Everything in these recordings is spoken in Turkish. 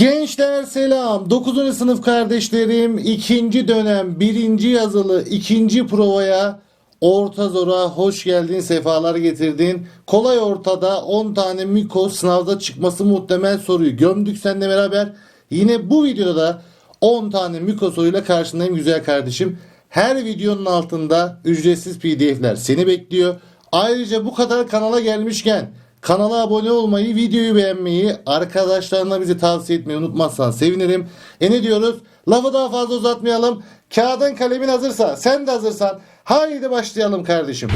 Gençler selam. 9. sınıf kardeşlerim ikinci dönem birinci yazılı ikinci provaya orta zora hoş geldin sefalar getirdin. Kolay ortada 10 tane Miko sınavda çıkması muhtemel soruyu gömdük seninle beraber. Yine bu videoda 10 tane Miko soruyla karşındayım güzel kardeşim. Her videonun altında ücretsiz pdf'ler seni bekliyor. Ayrıca bu kadar kanala gelmişken Kanala abone olmayı, videoyu beğenmeyi, arkadaşlarına bizi tavsiye etmeyi unutmazsan sevinirim. E ne diyoruz? Lafı daha fazla uzatmayalım. Kağıdın kalemin hazırsa, sen de hazırsan haydi başlayalım kardeşim.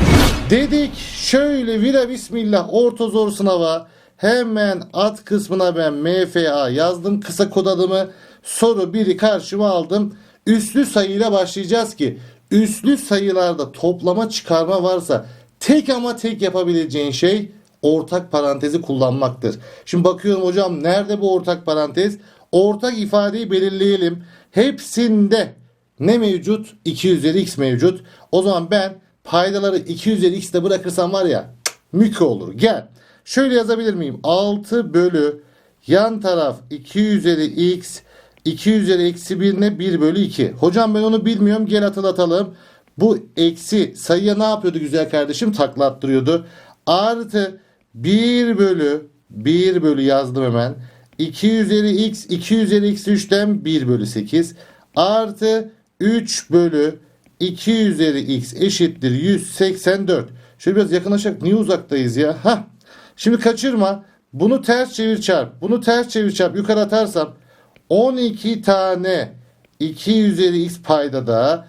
Dedik şöyle vira bismillah orta zor sınava hemen at kısmına ben MFA yazdım kısa kod adımı. Soru biri karşıma aldım. Üslü sayıyla başlayacağız ki üslü sayılarda toplama çıkarma varsa tek ama tek yapabileceğin şey ortak parantezi kullanmaktır. Şimdi bakıyorum hocam nerede bu ortak parantez? Ortak ifadeyi belirleyelim. Hepsinde ne mevcut? 2 üzeri x mevcut. O zaman ben paydaları 2 üzeri x'te bırakırsam var ya mükü olur. Gel. Şöyle yazabilir miyim? 6 bölü yan taraf 2 üzeri x 2 üzeri eksi 1 ne? 1 bölü 2. Hocam ben onu bilmiyorum. Gel hatırlatalım. Bu eksi sayıya ne yapıyordu güzel kardeşim? Takla attırıyordu. Artı 1 bölü 1 bölü yazdım hemen. 2 üzeri x 2 üzeri x 3'ten 1 bölü 8 artı 3 bölü 2 üzeri x eşittir 184. Şöyle biraz yakınlaşak niye uzaktayız ya? Hah. Şimdi kaçırma. Bunu ters çevir çarp. Bunu ters çevir çarp. Yukarı atarsam 12 tane 2 üzeri x paydada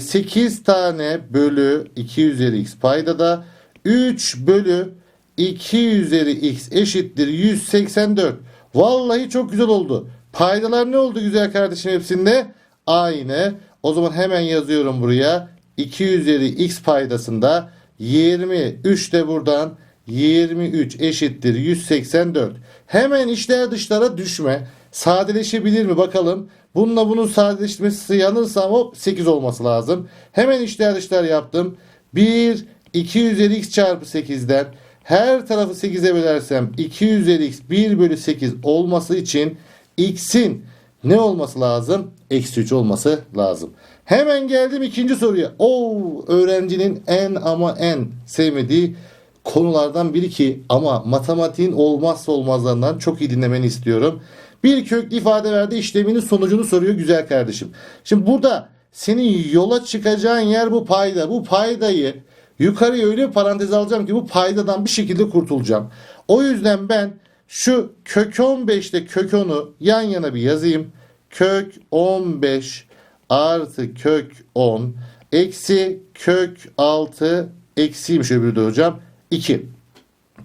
8 tane bölü 2 üzeri x paydada 3 bölü 2 üzeri x eşittir 184. Vallahi çok güzel oldu. Paydalar ne oldu güzel kardeşim hepsinde? Aynı. O zaman hemen yazıyorum buraya. 2 üzeri x paydasında 23 de buradan 23 eşittir 184. Hemen içler dışlara düşme. Sadeleşebilir mi bakalım. Bununla bunun sadeleşmesi yanırsam hop 8 olması lazım. Hemen içler dışlar yaptım. 1 2 üzeri x çarpı 8'den her tarafı 8'e bölersem 2 üzeri x 1 bölü 8 olması için x'in ne olması lazım? Eksi 3 olması lazım. Hemen geldim ikinci soruya. Oo, öğrencinin en ama en sevmediği konulardan biri ki ama matematiğin olmazsa olmazlarından çok iyi dinlemeni istiyorum. Bir köklü ifade verdi işleminin sonucunu soruyor güzel kardeşim. Şimdi burada senin yola çıkacağın yer bu payda. Bu paydayı yukarıya öyle parantez alacağım ki bu paydadan bir şekilde kurtulacağım. O yüzden ben şu kök 15'te kök 10'u yan yana bir yazayım. Kök 15 artı kök 10 eksi kök 6 eksiymiş öbürü de hocam 2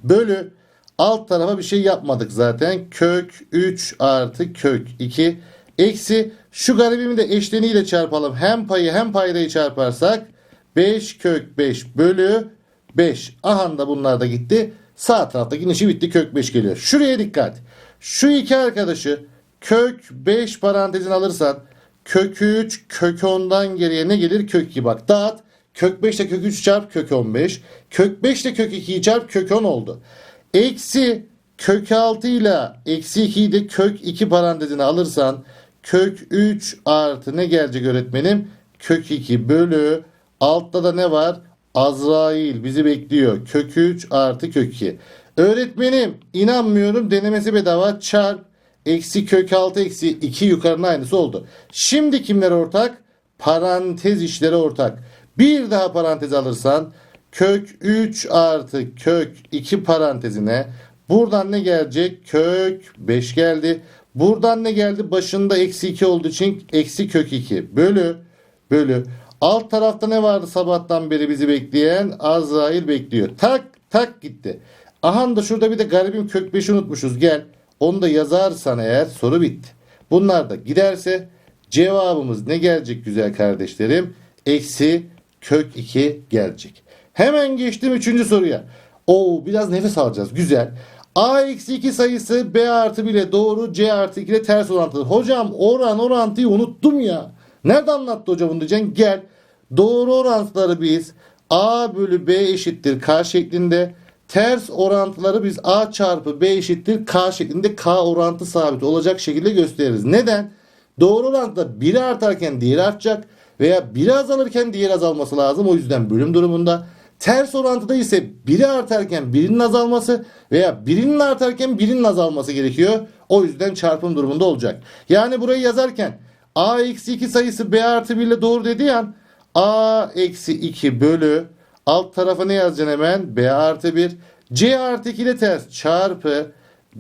bölü alt tarafa bir şey yapmadık zaten kök 3 artı kök 2 eksi şu garibimi de eşleniyle çarpalım hem payı hem paydayı çarparsak 5 kök 5 bölü 5 aha da bunlar da gitti. Sağ tarafta yine işi bitti kök 5 geliyor. Şuraya dikkat. Şu iki arkadaşı kök 5 parantezin alırsan kök 3 kök 10'dan geriye ne gelir? Kök 2 bak dağıt. Kök 5 ile kök 3 çarp kök 15 kök 5 ile kök 2'yi çarp kök 10 oldu. Eksi kök 6 ile eksi 2'yi de kök 2 parantezine alırsan kök 3 artı ne gelecek öğretmenim? Kök 2 bölü altta da ne var Azrail bizi bekliyor kök 3 artı kök 2 öğretmenim inanmıyorum denemesi bedava çarp eksi kök 6 eksi 2 yukarının aynısı oldu. Şimdi kimler ortak? Parantez işleri ortak. Bir daha parantez alırsan kök 3 artı kök 2 parantezine buradan ne gelecek? Kök 5 geldi. Buradan ne geldi? Başında eksi 2 olduğu için eksi kök 2 bölü bölü. Alt tarafta ne vardı sabahtan beri bizi bekleyen? Azrail bekliyor. Tak tak gitti. Aha da şurada bir de garibim kök 5'i unutmuşuz. Gel. Onu da yazarsan eğer soru bitti. Bunlar da giderse cevabımız ne gelecek güzel kardeşlerim? Eksi kök 2 gelecek. Hemen geçtim 3. soruya. Oo biraz nefes alacağız. Güzel. A eksi 2 sayısı B artı 1 ile doğru C artı 2 ile ters orantılı. Hocam oran orantıyı unuttum ya. Nerede anlattı hocam bunu diyeceksin? Gel. Doğru orantıları biz A bölü B eşittir K şeklinde ters orantıları biz A çarpı B eşittir K şeklinde K orantı sabit olacak şekilde gösteririz. Neden? Doğru orantıda biri artarken diğeri artacak veya biri azalırken diğeri azalması lazım. O yüzden bölüm durumunda. Ters orantıda ise biri artarken birinin azalması veya birinin artarken birinin azalması gerekiyor. O yüzden çarpım durumunda olacak. Yani burayı yazarken A eksi 2 sayısı B artı 1 ile doğru dediği an A eksi 2 bölü alt tarafa ne yazacaksın hemen? B artı 1. C artı 2 ile ters çarpı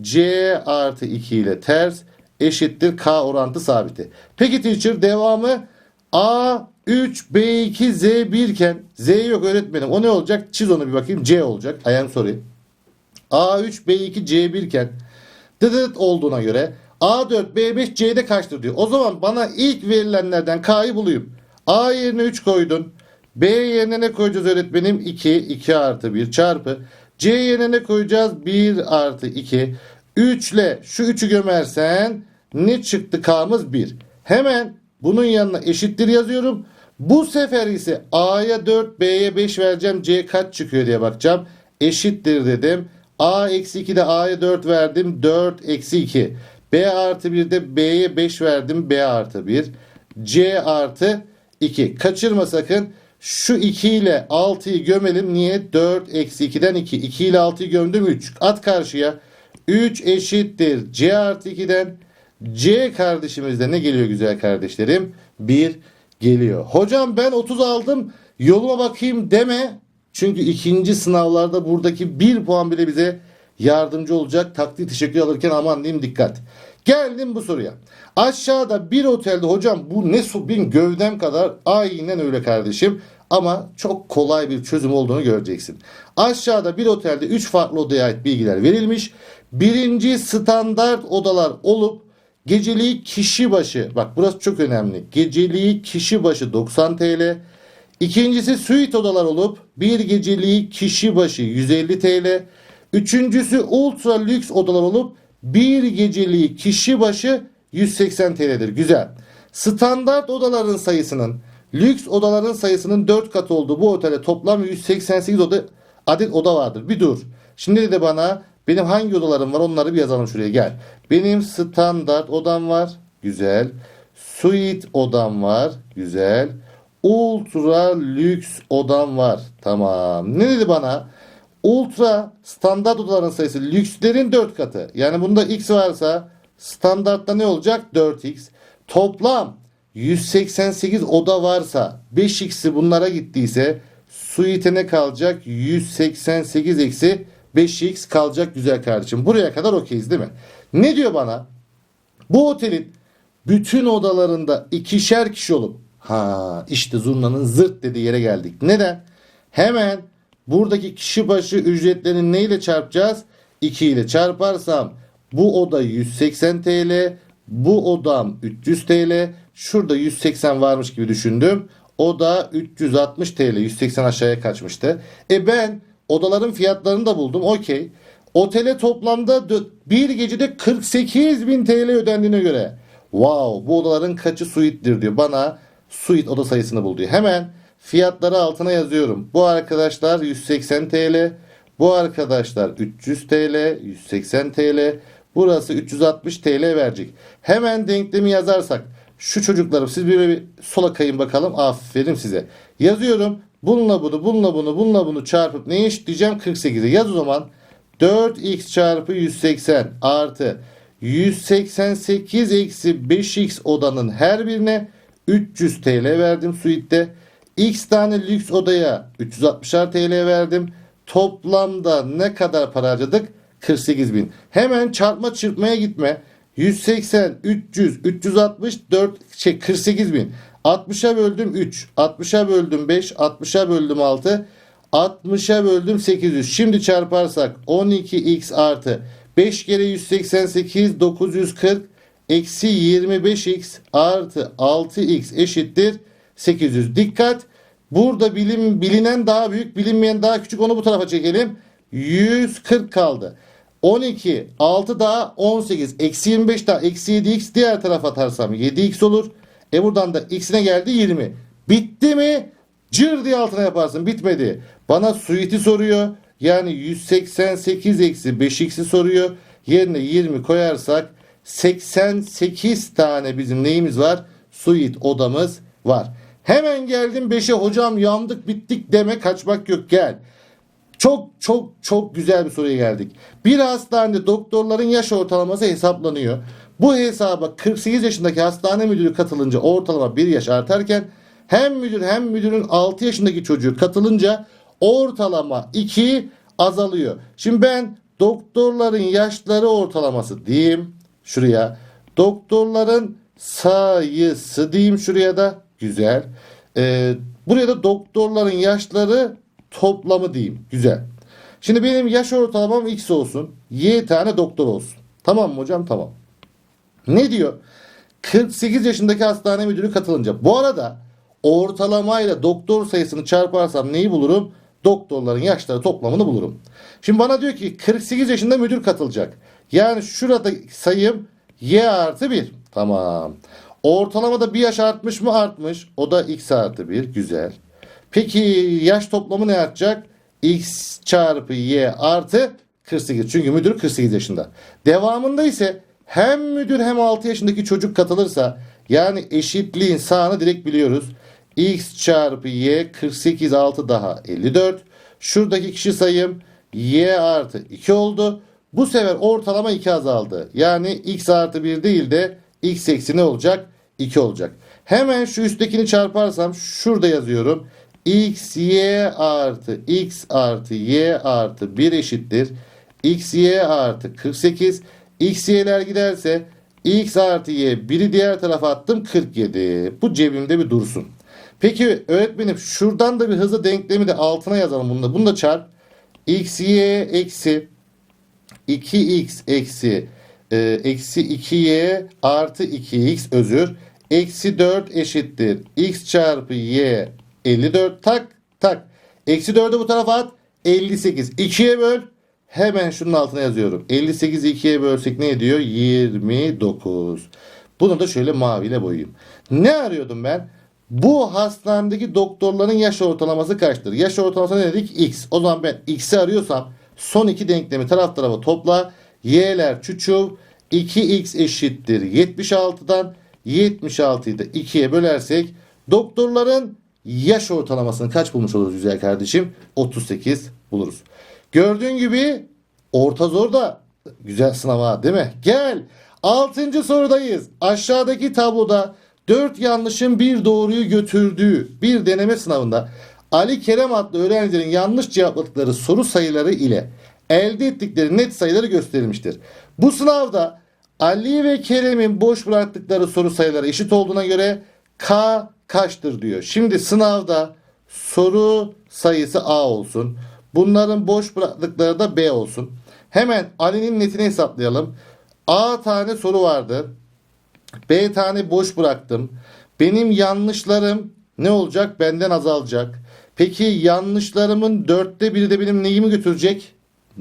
C artı 2 ile ters eşittir K orantı sabiti. Peki teacher devamı A 3 B2 Z1 iken Z yok öğretmenim. O ne olacak? Çiz onu bir bakayım. C olacak. Am sorry. A3 B2 C1 iken dıdıt olduğuna göre A4 B5 C'de kaçtır diyor. O zaman bana ilk verilenlerden K'yı bulayım. A yerine 3 koydun. B yerine ne koyacağız öğretmenim? 2, 2 artı 1 çarpı. C yerine ne koyacağız? 1 artı 2. 3 ile şu 3'ü gömersen ne çıktı K'mız 1. Hemen bunun yanına eşittir yazıyorum. Bu sefer ise A'ya 4, B'ye 5 vereceğim. C kaç çıkıyor diye bakacağım. Eşittir dedim. A eksi 2 de A'ya 4 verdim. 4 eksi 2. B artı 1 de B'ye 5 verdim. B artı 1. C artı 2. Kaçırma sakın. Şu 2 ile 6'yı gömelim. Niye? 4 eksi 2'den 2. 2 ile 6'yı gömdüm 3. At karşıya. 3 eşittir. C artı 2'den C kardeşimizde ne geliyor güzel kardeşlerim? 1 geliyor. Hocam ben 30 aldım yoluma bakayım deme. Çünkü ikinci sınavlarda buradaki 1 puan bile bize yardımcı olacak. Takdir teşekkür alırken aman diyeyim dikkat. Geldim bu soruya. Aşağıda bir otelde hocam bu ne su bin gövdem kadar aynen öyle kardeşim. Ama çok kolay bir çözüm olduğunu göreceksin. Aşağıda bir otelde 3 farklı odaya ait bilgiler verilmiş. Birinci standart odalar olup geceliği kişi başı bak burası çok önemli. Geceliği kişi başı 90 TL. İkincisi suite odalar olup bir geceliği kişi başı 150 TL. Üçüncüsü ultra lüks odalar olup bir geceliği kişi başı 180 TL'dir. Güzel. Standart odaların sayısının lüks odaların sayısının 4 katı olduğu bu otelde toplam 188 oda, adet oda vardır. Bir dur. Şimdi de bana benim hangi odalarım var onları bir yazalım şuraya gel. Benim standart odam var. Güzel. Suite odam var. Güzel. Ultra lüks odam var. Tamam. Ne dedi bana? Ultra standart odaların sayısı lükslerin 4 katı. Yani bunda x varsa standartta ne olacak? 4x. Toplam 188 oda varsa 5x'i bunlara gittiyse suite ne kalacak? 188 eksi 5x kalacak güzel kardeşim. Buraya kadar okeyiz değil mi? Ne diyor bana? Bu otelin bütün odalarında ikişer kişi olup ha işte zurnanın zırt dediği yere geldik. Neden? Hemen buradaki kişi başı ücretlerini neyle çarpacağız? 2 ile çarparsam bu oda 180 TL, bu odam 300 TL, şurada 180 varmış gibi düşündüm. O da 360 TL, 180 aşağıya kaçmıştı. E ben odaların fiyatlarını da buldum. Okey. Otele toplamda bir gecede 48 bin TL ödendiğine göre wow bu odaların kaçı suite'dir diyor. Bana suite oda sayısını bul. Hemen fiyatları altına yazıyorum. Bu arkadaşlar 180 TL. Bu arkadaşlar 300 TL, 180 TL. Burası 360 TL verecek. Hemen denklemi yazarsak şu çocuklarım siz bir, bir sola kayın bakalım. Aferin size. Yazıyorum. Bununla bunu, bununla bunu, bununla bunu çarpıp neye eşitleyeceğim? 48'e. Yaz o zaman. 4x çarpı 180 artı 188 eksi 5x odanın her birine 300 TL verdim suite'de. X tane lüks odaya 360'ar TL verdim. Toplamda ne kadar para harcadık? 48 bin. Hemen çarpma çırpmaya gitme. 180, 300, 360, 4, şey 48 bin. 60'a böldüm 3, 60'a böldüm 5, 60'a böldüm 6, 60'a böldüm 800. Şimdi çarparsak 12x artı 5 kere 188 940 eksi 25x artı 6x eşittir 800. Dikkat burada bilim bilinen daha büyük bilinmeyen daha küçük onu bu tarafa çekelim. 140 kaldı. 12 6 daha 18 eksi 25 daha eksi 7x diğer tarafa atarsam 7x olur. E buradan da x'ine geldi 20. Bitti mi? Cır diye altına yaparsın. Bitmedi. Bana suite'i soruyor. Yani 188 eksi 5x'i soruyor. Yerine 20 koyarsak 88 tane bizim neyimiz var? Suite odamız var. Hemen geldim 5'e hocam yandık bittik deme kaçmak yok gel. Çok çok çok güzel bir soruya geldik. Bir hastanede doktorların yaş ortalaması hesaplanıyor. Bu hesaba 48 yaşındaki hastane müdürü katılınca ortalama 1 yaş artarken hem müdür hem müdürün 6 yaşındaki çocuğu katılınca ortalama 2 azalıyor. Şimdi ben doktorların yaşları ortalaması diyeyim şuraya. Doktorların sayısı diyeyim şuraya da güzel. Ee, buraya da doktorların yaşları toplamı diyeyim. Güzel. Şimdi benim yaş ortalamam x olsun. Y tane doktor olsun. Tamam mı hocam? Tamam. Ne diyor? 48 yaşındaki hastane müdürü katılınca. Bu arada ortalamayla doktor sayısını çarparsam neyi bulurum? Doktorların yaşları toplamını bulurum. Şimdi bana diyor ki 48 yaşında müdür katılacak. Yani şurada sayım y artı 1. Tamam. Ortalamada bir yaş artmış mı? Artmış. O da x artı 1. Güzel. Peki yaş toplamı ne artacak? x çarpı y artı 48. Çünkü müdür 48 yaşında. Devamında ise hem müdür hem 6 yaşındaki çocuk katılırsa yani eşitliğin sağını direkt biliyoruz. x çarpı y 48 6 daha 54. Şuradaki kişi sayım y artı 2 oldu. Bu sefer ortalama 2 azaldı. Yani x artı 1 değil de x eksi ne olacak? 2 olacak. Hemen şu üsttekini çarparsam şurada yazıyorum. x y artı x artı y artı 1 eşittir. x y artı 48. x y'ler giderse x artı y biri diğer tarafa attım 47. Bu cebimde bir dursun. Peki öğretmenim şuradan da bir hızlı denklemi de altına yazalım bunu da. Bunu da çarp. x y eksi 2x eksi eksi 2y artı 2x özür. Eksi 4 eşittir. x çarpı y 54 tak tak. Eksi 4'ü bu tarafa at. 58. 2'ye böl. Hemen şunun altına yazıyorum. 58'i 2'ye bölsek ne ediyor? 29. Bunu da şöyle maviyle boyayayım. Ne arıyordum ben? Bu hastanedeki doktorların yaş ortalaması kaçtır? Yaş ortalaması ne dedik? X. O zaman ben X'i arıyorsam son iki denklemi taraf tarafa topla. Y'ler çuçuv. 2X eşittir 76'dan 76'yı da 2'ye bölersek doktorların yaş ortalamasını kaç bulmuş oluruz güzel kardeşim? 38 buluruz. Gördüğün gibi orta zor da güzel sınava değil mi? Gel. Altıncı sorudayız. Aşağıdaki tabloda 4 yanlışın bir doğruyu götürdüğü bir deneme sınavında Ali Kerem adlı öğrencilerin yanlış cevapladıkları soru sayıları ile elde ettikleri net sayıları gösterilmiştir. Bu sınavda Ali ve Kerem'in boş bıraktıkları soru sayıları eşit olduğuna göre K kaçtır diyor. Şimdi sınavda soru sayısı A olsun. Bunların boş bıraktıkları da B olsun. Hemen Ali'nin netini hesaplayalım. A tane soru vardı. B tane boş bıraktım. Benim yanlışlarım ne olacak? Benden azalacak. Peki yanlışlarımın dörtte biri de benim neyimi götürecek?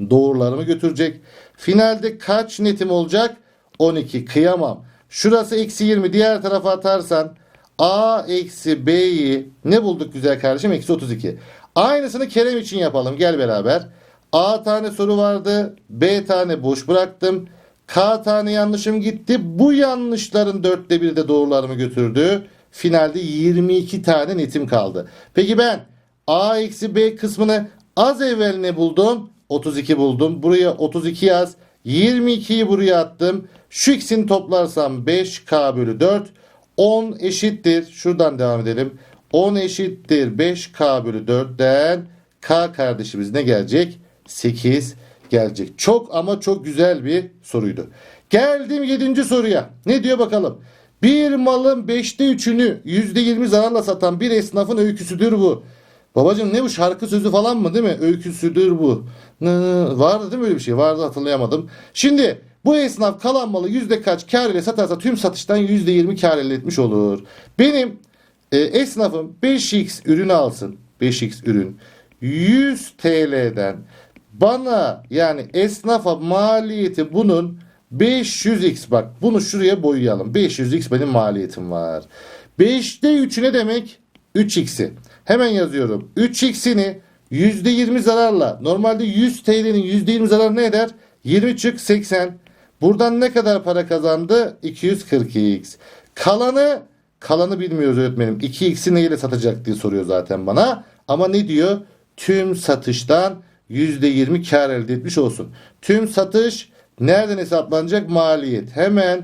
Doğrularımı götürecek. Finalde kaç netim olacak? 12. Kıyamam. Şurası eksi 20. Diğer tarafa atarsan A eksi B'yi ne bulduk güzel kardeşim? Eksi 32. Aynısını Kerem için yapalım. Gel beraber. A tane soru vardı. B tane boş bıraktım. K tane yanlışım gitti. Bu yanlışların dörtte biri de doğrularımı götürdü. Finalde 22 tane netim kaldı. Peki ben A eksi B kısmını az evvel ne buldum? 32 buldum. Buraya 32 yaz. 22'yi buraya attım. Şu ikisini toplarsam 5K bölü 4. 10 eşittir. Şuradan devam edelim. 10 eşittir 5K bölü 4'ten K kardeşimiz ne gelecek? 8 gelecek. Çok ama çok güzel bir soruydu. Geldim 7. soruya. Ne diyor bakalım? Bir malın 5'te 3'ünü %20 zararla satan bir esnafın öyküsüdür bu. Babacım ne bu şarkı sözü falan mı değil mi? Öyküsüdür bu. Vardı değil mi öyle bir şey? Vardı hatırlayamadım. Şimdi bu esnaf kalan malı yüzde kaç kar ile satarsa tüm satıştan yüzde 20 kar elde etmiş olur. Benim e, esnafım 5x ürün alsın. 5x ürün 100 TL'den bana yani esnafa maliyeti bunun 500x bak bunu şuraya boyayalım. 500x benim maliyetim var. 5'te 3 ne demek? 3x'i. Hemen yazıyorum. 3x'ini %20 zararla normalde 100 TL'nin %20 zararı ne eder? 20 çık 80. Buradan ne kadar para kazandı? 240x. Kalanı kalanı bilmiyoruz öğretmenim. 2x'i neyle satacak diye soruyor zaten bana. Ama ne diyor? Tüm satıştan %20 kar elde etmiş olsun. Tüm satış nereden hesaplanacak? Maliyet. Hemen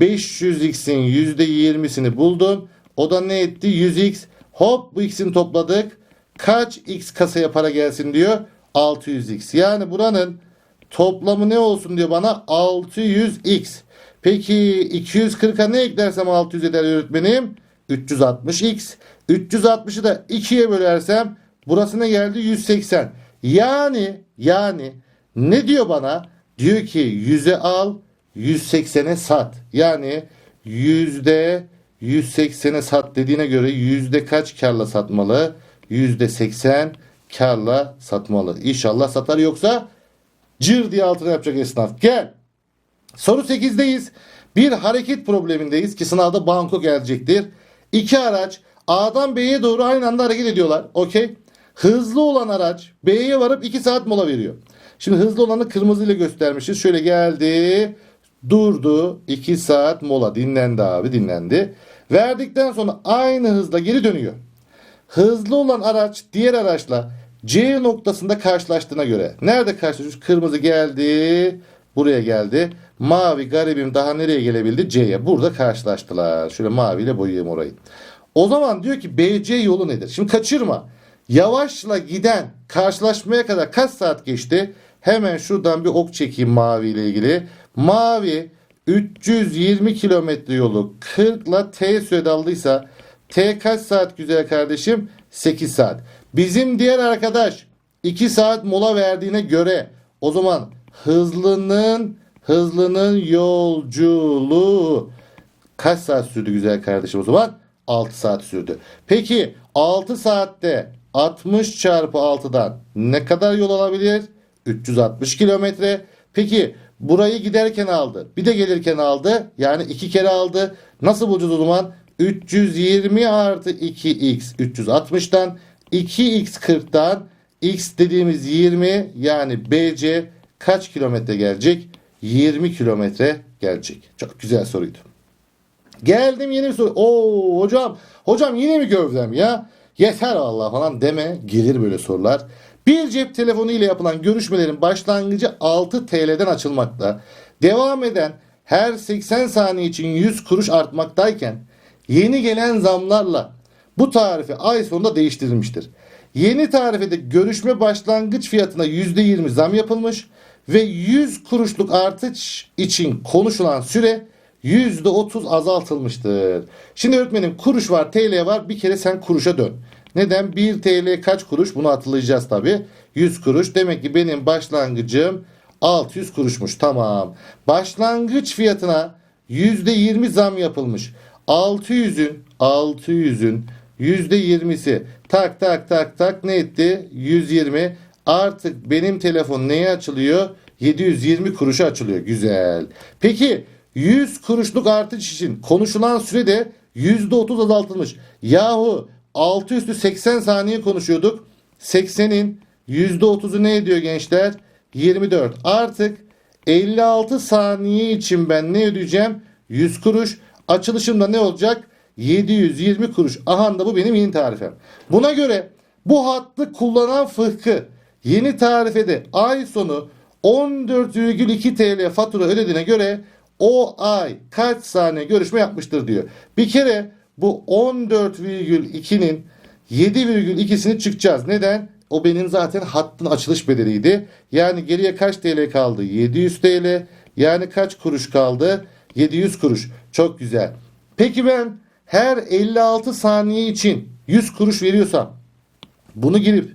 500x'in %20'sini buldum. O da ne etti? 100x. Hop bu x'ini topladık. Kaç x kasaya para gelsin diyor? 600x. Yani buranın toplamı ne olsun diyor bana? 600x. Peki 240'a ne eklersem 600 eder öğretmenim? 360x. 360'ı da 2'ye bölersem burası ne geldi? 180. Yani yani ne diyor bana? Diyor ki 100'e al 180'e sat. Yani yüzde 180'e sat dediğine göre yüzde kaç karla satmalı? Yüzde 80 karla satmalı. İnşallah satar yoksa cır diye altına yapacak esnaf. Gel. Soru 8'deyiz. Bir hareket problemindeyiz ki sınavda banko gelecektir. İki araç A'dan B'ye doğru aynı anda hareket ediyorlar. Okey. Hızlı olan araç B'ye varıp 2 saat mola veriyor. Şimdi hızlı olanı kırmızı ile göstermişiz. Şöyle geldi. Durdu. 2 saat mola. Dinlendi abi dinlendi. Verdikten sonra aynı hızla geri dönüyor. Hızlı olan araç diğer araçla C noktasında karşılaştığına göre. Nerede karşılaşmış? Kırmızı geldi. Buraya geldi. Mavi garibim daha nereye gelebildi? C'ye. Burada karşılaştılar. Şöyle maviyle boyayayım orayı. O zaman diyor ki BC yolu nedir? Şimdi kaçırma. Yavaşla giden karşılaşmaya kadar kaç saat geçti? Hemen şuradan bir ok çekeyim mavi ile ilgili. Mavi 320 kilometre yolu 40 ile T sürede aldıysa T kaç saat güzel kardeşim? 8 saat. Bizim diğer arkadaş 2 saat mola verdiğine göre o zaman hızlının hızlının yolculuğu kaç saat sürdü güzel kardeşim o zaman? 6 saat sürdü. Peki 6 saatte 60 çarpı 6'dan ne kadar yol alabilir? 360 kilometre. Peki burayı giderken aldı. Bir de gelirken aldı. Yani iki kere aldı. Nasıl bulacağız o zaman? 320 artı 2x 360'tan 2x 40'tan x dediğimiz 20 yani BC kaç kilometre gelecek? 20 kilometre gelecek. Çok güzel soruydu. Geldim yeni bir soru. Oo hocam hocam yine mi gövdem ya? Yeter Allah falan deme gelir böyle sorular. Bir cep telefonu ile yapılan görüşmelerin başlangıcı 6 TL'den açılmakta. Devam eden her 80 saniye için 100 kuruş artmaktayken yeni gelen zamlarla bu tarifi ay sonunda değiştirilmiştir. Yeni tarifede görüşme başlangıç fiyatına %20 zam yapılmış ve 100 kuruşluk artış için konuşulan süre %30 azaltılmıştır. Şimdi öğretmenim kuruş var TL var bir kere sen kuruşa dön. Neden? 1 TL kaç kuruş? Bunu hatırlayacağız tabi. 100 kuruş. Demek ki benim başlangıcım 600 kuruşmuş. Tamam. Başlangıç fiyatına %20 zam yapılmış. 600'ün 600'ün %20'si tak tak tak tak ne etti? 120. Artık benim telefon neye açılıyor? 720 kuruşa açılıyor. Güzel. Peki 100 kuruşluk artış için konuşulan süre de %30 azaltılmış. Yahu 6 üstü 80 saniye konuşuyorduk. 80'in %30'u ne ediyor gençler? 24. Artık 56 saniye için ben ne ödeyeceğim? 100 kuruş. Açılışımda ne olacak? 720 kuruş. Aha da bu benim yeni tarifem. Buna göre bu hattı kullanan fıhkı yeni tarifede ay sonu 14,2 TL fatura ödediğine göre o ay kaç saniye görüşme yapmıştır diyor. Bir kere bu 14,2'nin 7,2'sini çıkacağız. Neden? O benim zaten hattın açılış bedeliydi. Yani geriye kaç TL kaldı? 700 TL. Yani kaç kuruş kaldı? 700 kuruş. Çok güzel. Peki ben her 56 saniye için 100 kuruş veriyorsam bunu girip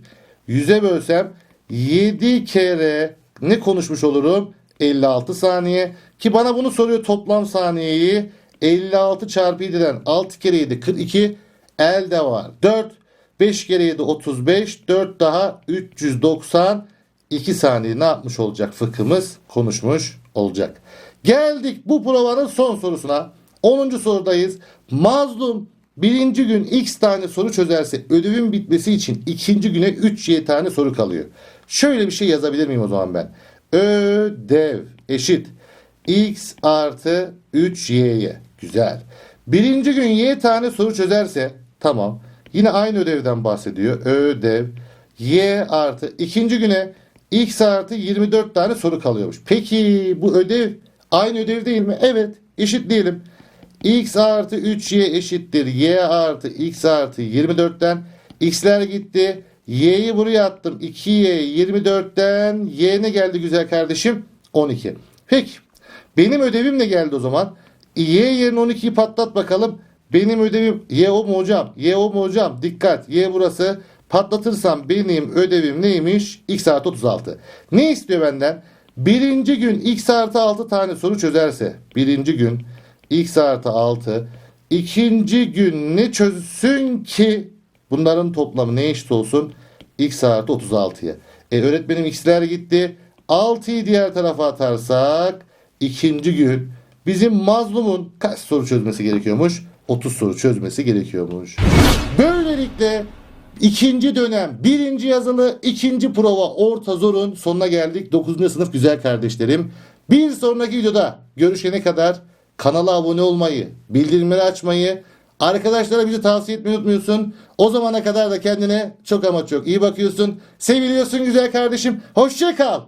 100'e bölsem 7 kere ne konuşmuş olurum? 56 saniye. Ki bana bunu soruyor toplam saniyeyi. 56 çarpı 7'den 6 kere 7 42 elde var. 4 5 kere 7 35 4 daha 392 saniye ne yapmış olacak fıkhımız konuşmuş olacak. Geldik bu provanın son sorusuna. 10. sorudayız. Mazlum birinci gün x tane soru çözerse ödevin bitmesi için ikinci güne 3y tane soru kalıyor. Şöyle bir şey yazabilir miyim o zaman ben? Ödev eşit x artı 3y'ye. Güzel. Birinci gün y tane soru çözerse tamam. Yine aynı ödevden bahsediyor. Ödev y artı ikinci güne x artı 24 tane soru kalıyormuş. Peki bu ödev aynı ödev değil mi? Evet. Eşitleyelim. x artı 3y eşittir y artı x artı 24'ten x'ler gitti. y'yi buraya attım. 2y 24'ten y ne geldi güzel kardeşim? 12. Peki. Benim ödevim ne geldi o zaman? Y yerine 12'yi patlat bakalım. Benim ödevim Y o mu hocam? Y o mu hocam? Dikkat. Y burası. Patlatırsam benim ödevim neymiş? X artı 36. Ne istiyor benden? Birinci gün X artı 6 tane soru çözerse. Birinci gün X artı 6. İkinci gün ne çözsün ki bunların toplamı ne eşit olsun? X artı 36'ya. E öğretmenim X'ler gitti. 6'yı diğer tarafa atarsak ikinci gün bizim mazlumun kaç soru çözmesi gerekiyormuş? 30 soru çözmesi gerekiyormuş. Böylelikle ikinci dönem birinci yazılı ikinci prova orta zorun sonuna geldik. 9. sınıf güzel kardeşlerim. Bir sonraki videoda görüşene kadar kanala abone olmayı, bildirimleri açmayı, arkadaşlara bizi tavsiye etmeyi unutmuyorsun. O zamana kadar da kendine çok ama çok iyi bakıyorsun. Seviliyorsun güzel kardeşim. Hoşça kal.